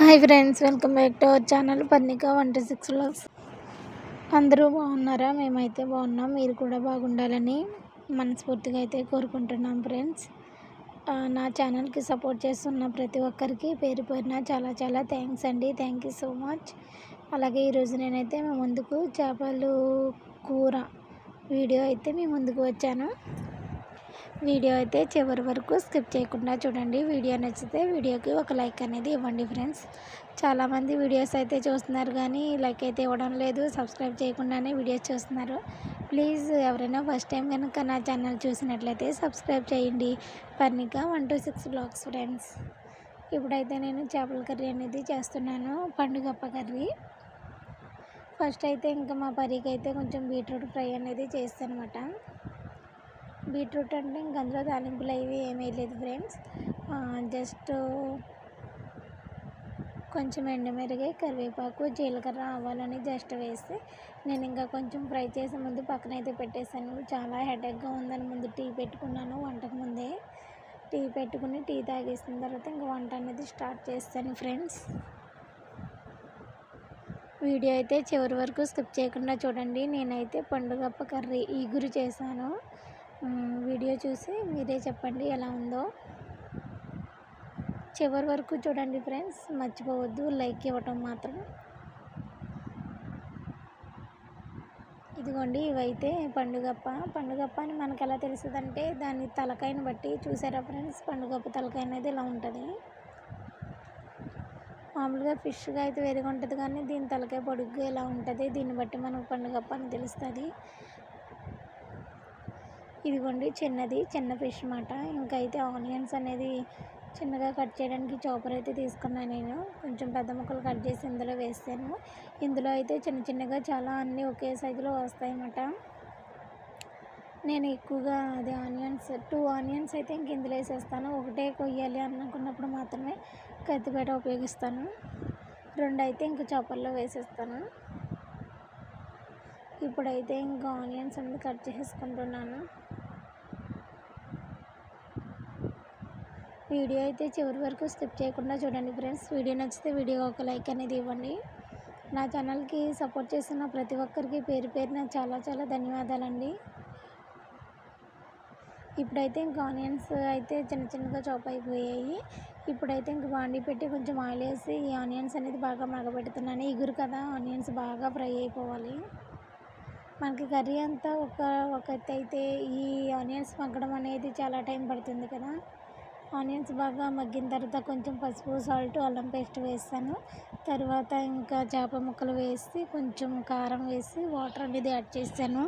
Hi friends welcome back to our channel Parnika వంట six vlogs అందరూ బాగున్నారా? మేమైతే బాగున్నాం మీరు కూడా బాగుండాలని మనస్ఫూర్తిగా అయితే కోరుకుంటున్నాం ఫ్రెండ్స్. నా ఛానల్కి సపోర్ట్ చేస్తున్న ప్రతి ఒక్కరికి పేరు పేరున చాలా చాలా థ్యాంక్స్ అండి. థ్యాంక్ యూ సో మచ్ అలాగే ఈరోజు నేనైతే మీ ముందుకు చేపలు కూర వీడియో అయితే మీ ముందుకు వచ్చాను. వీడియో అయితే చివరి వరకు స్కిప్ చేయకుండా చూడండి. వీడియో నచ్చితే వీడియోకి ఒక లైక్ అనేది ఇవ్వండి ఫ్రెండ్స్. చాలామంది వీడియోస్ అయితే చూస్తున్నారు కానీ లైక్ అయితే ఇవ్వడం లేదు. సబ్స్క్రైబ్ చేయకుండానే వీడియోస్ చూస్తున్నారు. ప్లీజ్ ఎవరైనా ఫస్ట్ టైం కనుక నా ఛానల్ చూసినట్లయితే సబ్స్క్రైబ్ చేయండి. Parnika one two six blogs friends. ఇప్పుడైతే నేను చేపల కర్రీ అనేది చేస్తున్నాను. పండుగప్ప కర్రీ. ఫస్ట్ అయితే ఇంకా మా పరికి అయితే కొంచెం బీట్రూట్ ఫ్రై అనేది చేస్తాను అనమాట బీట్రూట్ అంటే ఇంక అందులో తాలింపులు అవి ఏమీ లేదు ఫ్రెండ్స్. జస్ట్ కొంచెం ఎండుమిరగాయ కరివేపాకు జీలకర్ర ఆవాలని జస్ట్ వేసి నేను ఇంకా కొంచెం ఫ్రై చేసే ముందు పక్కన అయితే పెట్టేశాను. చాలా హెడేక్గా ఉందని ముందు టీ పెట్టుకున్నాను వంటకు ముందే. టీ పెట్టుకుని టీ తాగేసిన తర్వాత ఇంకా వంట అనేది స్టార్ట్ చేస్తాను ఫ్రెండ్స్. వీడియో అయితే చివరి వరకు స్కిప్ చేయకుండా చూడండి. నేనైతే పండుగప్ప కర్రీ ఈగురు చేశాను. వీడియో చూసి మీరే చెప్పండి ఎలా ఉందో. చివరి వరకు చూడండి ఫ్రెండ్స్ మర్చిపోవద్దు లైక్ ఇవ్వటం మాత్రం. ఇదిగోండి ఇవైతే పండుగప్ప. పండుగప్ప అని మనకు ఎలా తెలుస్తుందంటే దాని తలకాయని బట్టి చూసారా ఫ్రెండ్స్? పండుగప్ప తలకాయ అనేది ఇలా ఉంటుంది? మామూలుగా ఫిష్గా అయితే వేరుగా ఉంటుంది కానీ దీని తలకాయ పొడుగ్గా ఇలా ఉంటుంది? దీన్ని బట్టి మనకు పండుగప్ప అని తెలుస్తుంది. ఇదిగోండి చిన్నది చిన్న ఫిష్ అన్నమాట. ఇంకా అయితే ఆనియన్స్ అనేది చిన్నగా కట్ చేయడానికి చాపర్ అయితే తీసుకున్నాను నేను. కొంచెం పెద్ద ముక్కలు కట్ చేసి ఇందులో వేస్తాను. ఇందులో అయితే చిన్న చిన్నగా చాలా అన్నీ ఒకే సైజులో వస్తాయి అన్నమాట. నేను ఎక్కువగా అది ఆనియన్స్ టూ ఆనియన్స్ అయితే ఇంక ఇందులో వేసేస్తాను. ఒకటే కొయ్యాలి అనుకున్నప్పుడు మాత్రమే కత్తిపేట ఉపయోగిస్తాను. రెండు అయితే ఇంక చాపర్లో వేసేస్తాను. ఇప్పుడైతే ఇంకా ఆనియన్స్ అనేది కట్ చేసుకుంటున్నాను. వీడియో అయితే చివరి వరకు స్కిప్ చేయకుండా చూడండి ఫ్రెండ్స్. వీడియో నచ్చితే వీడియో ఒక లైక్ అనేది ఇవ్వండి. నా ఛానల్కి సపోర్ట్ చేస్తున్న ప్రతి ఒక్కరికి పేరు పేరున చాలా చాలా ధన్యవాదాలండి. ఇప్పుడైతే ఇంకా ఆనియన్స్ అయితే చిన్న చిన్నగా చాప్ అయిపోయాయి. ఇప్పుడైతే ఇంక బాండి పెట్టి కొంచెం ఆయిల్ వేసి ఈ ఆనియన్స్ అనేది బాగా మగబెడుతున్నాను ఇగురు కదా ఆనియన్స్ బాగా ఫ్రై అయిపోవాలి. మనకి కర్రీ అంతా ఒక ఒక అయితే ఈ ఆనియన్స్ మగ్గడం అనేది చాలా టైం పడుతుంది కదా. ఆనియన్స్ బాగా మగ్గిన తర్వాత కొంచెం పసుపు సాల్ట్ అల్లం పేస్ట్ వేస్తాను. తర్వాత ఇంకా చేప ముక్కలు వేసి కొంచెం కారం వేసి వాటర్ అనేది యాడ్ చేస్తాను.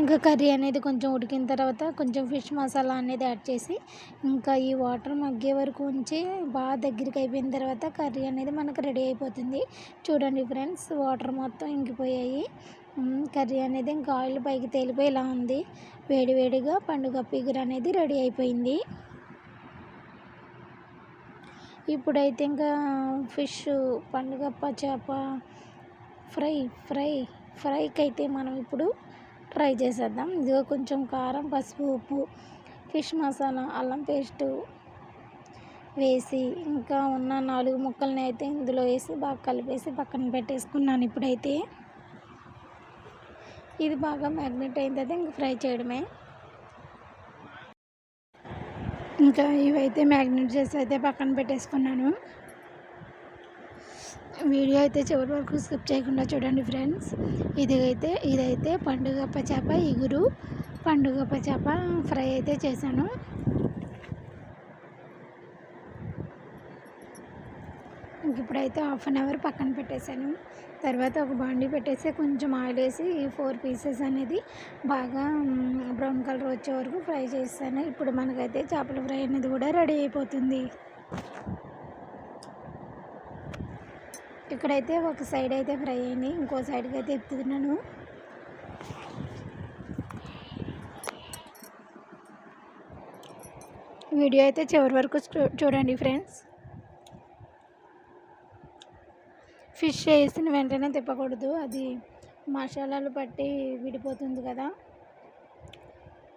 ఇంకా కర్రీ అనేది కొంచెం ఉడికిన తర్వాత కొంచెం ఫిష్ మసాలా అనేది యాడ్ చేసి ఇంకా ఈ వాటర్ మగ్గే వరకు ఉంచి బాగా దగ్గరికి అయిపోయిన తర్వాత కర్రీ అనేది మనకు రెడీ అయిపోతుంది. చూడండి ఫ్రెండ్స్ వాటర్ మొత్తం ఇంకిపోయాయి. కర్రీ అనేది ఇంకా ఆయిల్ పైకి తేలిపోయి ఇలా ఉంది వేడివేడిగా పండుగ పిగురు అనేది రెడీ అయిపోయింది. ఇప్పుడైతే ఇంకా ఫిష్ పండుగప్ప చేప ఫ్రై ఫ్రై ఫ్రైకి అయితే మనం ఇప్పుడు ట్రై చేసేద్దాం. ఇదిగో కొంచెం కారం పసుపు ఉప్పు ఫిష్ మసాలా అల్లం పేస్టు వేసి ఇంకా ఉన్న నాలుగు ముక్కల్ని అయితే ఇందులో వేసి బాగా కలిపేసి పక్కన పెట్టేసుకున్నాను ఇప్పుడైతే. ఇది బాగా మ్యాగ్నెట్ అయిన తర్వాత ఇంక ఫ్రై చేయడమే. ఇంకా ఇవైతే మ్యాగ్నెట్ చేసి అయితే పక్కన పెట్టేసుకున్నాను. వీడియో అయితే చివరి వరకు స్కిప్ చేయకుండా చూడండి ఫ్రెండ్స్. ఇది అయితే ఇదైతే పండుగప్ప చేప ఇగురు. పండుగప్ప చేప ఫ్రై అయితే చేశాను. ఇప్పుడైతే హాఫ్ అన్ అవర్ పక్కన పెట్టేశాను. తర్వాత ఒక బాండీ పెట్టేసి కొంచెం ఆయిల్ వేసి ఈ ఫోర్ పీసెస్ అనేది బాగా బ్రౌన్ కలర్ వచ్చే వరకు ఫ్రై చేస్తాను. ఇప్పుడు మనకైతే చేపల ఫ్రై అనేది కూడా రెడీ అయిపోతుంది. ఇక్కడైతే ఒక సైడ్ అయితే ఫ్రై అయింది. ఇంకో సైడ్కి అయితే ఎత్తుతున్నాను. వీడియో అయితే చివరి వరకు చూ- చూడండి ఫ్రెండ్స్. ఫిష్ వేసిన వెంటనే తిప్పకూడదు. అది మసాలాలు పట్టి విడిపోతుంది కదా.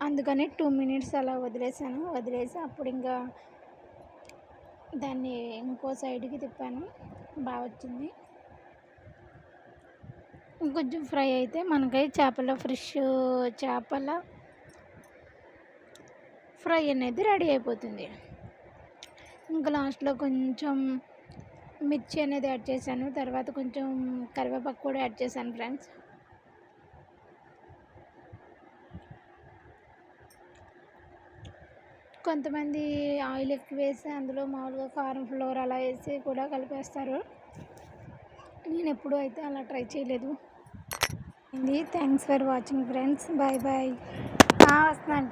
అందుకని టూ మినిట్స్ అలా వదిలేసాను. వదిలేసి అప్పుడు ఇంకా దాన్ని ఇంకో సైడ్కి తిప్పాను. బాగా వచ్చింది. ఇంకొంచెం ఫ్రై అయితే మనకై చేపల ఫ్రెష్ చేపల ఫ్రై అనేది రెడీ అయిపోతుంది. ఇంకా లాస్ట్లో కొంచెం మిర్చి అనేది యాడ్ చేశాను. తర్వాత కొంచెం కరివేపాకు కూడా యాడ్ చేశాను ఫ్రెండ్స్. కొంతమంది ఆయిల్ ఎక్కువ వేసి అందులో మామూలుగా కారం ఫ్లోర్ అలా వేసి కూడా కలిపేస్తారు. నేను ఎప్పుడూ అయితే అలా ట్రై చేయలేదు. ఇది thanks for watching friends. Bye bye. వస్తున్నాను.